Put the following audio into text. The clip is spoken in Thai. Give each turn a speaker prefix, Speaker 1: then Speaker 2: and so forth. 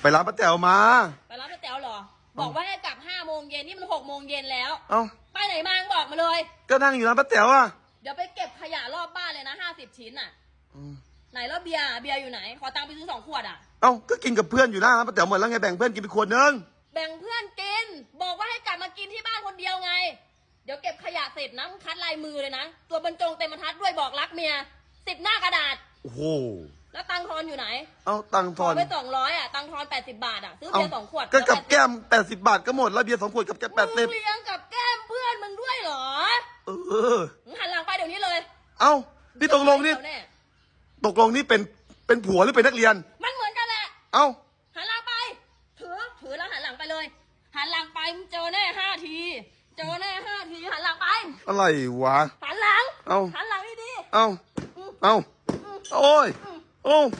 Speaker 1: ไปร้านป้าแต๋วมา
Speaker 2: ไปรับป้าแต๋วเหรอ บอกว่าให้กลับห้าโมงเย็นนี่มันหกโมงเย็นแล้ว
Speaker 1: เอ้า
Speaker 2: ไปไหนมาบอกมาเลย
Speaker 1: ก็นั่งอยู่ร้านป้าแต๋วอะ
Speaker 2: เดี๋ยวไปเก็บขยะรอบบ้านเลยนะห้าสิบชิ้นอะ
Speaker 1: อืม
Speaker 2: ไหนแล้วเบียร์เบียร์อยู่ไหน ขอตังค์ไปซื้อสองขวดอะ
Speaker 1: เอ้า ก็กินกับเพื่อนอยู่หน้าร้านป้าแต๋วหมดแล้วไงแบ่งเพื่อนกินไปขวดนึง
Speaker 2: แบ่งเพื่อนกิน บอกว่าให้กลับมากินที่บ้านคนเดียวไง เดี๋ยวเก็บขยะเสร็จนะมึงคัดลายมือเลยนะ ตัวบรรจงเต็มบรรทัดด้วยบอกรักเมียสิบหน้ากระดาษ
Speaker 1: โอ้โห
Speaker 2: แล้วตังค์ทอนอยู่ไหน
Speaker 1: เอ้าตังค์ท
Speaker 2: ข
Speaker 1: อ
Speaker 2: อนไปสองร้อยอะ ตังค์ทอนแปดสิบบาทอะ ซื้อ
Speaker 1: เอ้า
Speaker 2: เบียร์สองขวด
Speaker 1: ก็กับ
Speaker 2: แล้ว80
Speaker 1: แก้มแปดสิบบาทก็หมด แล้วเบียร์สองขวดกับแก้มแปด
Speaker 2: มึ
Speaker 1: สิ
Speaker 2: ง
Speaker 1: บ
Speaker 2: เลี้ยงกับแก้มเพื่อนมึงด้วยเหรอ
Speaker 1: เออ
Speaker 2: มึงหันหลังไปเดี๋ยวนี้เลย
Speaker 1: เอ้านี่ตกลงนี่
Speaker 2: เดี๋ยวแต
Speaker 1: กลงนี่เป็นเป็นผัวหรือเป็นนักเรียน
Speaker 2: มันเหมือนกันแหละ
Speaker 1: เอ้า
Speaker 2: หันหลังไป ถือ ถือแล้วหันหลังไปเลย หันหลังไปมึงเจอแน่ห้าที เจอแน่ห้าที หันหลังไป
Speaker 1: อะไรวะ
Speaker 2: หันหลัง
Speaker 1: เอ้า
Speaker 2: หันหลังดี
Speaker 1: เอ้า เอ้า โอ้ยโอ้
Speaker 2: ๆอืม Um.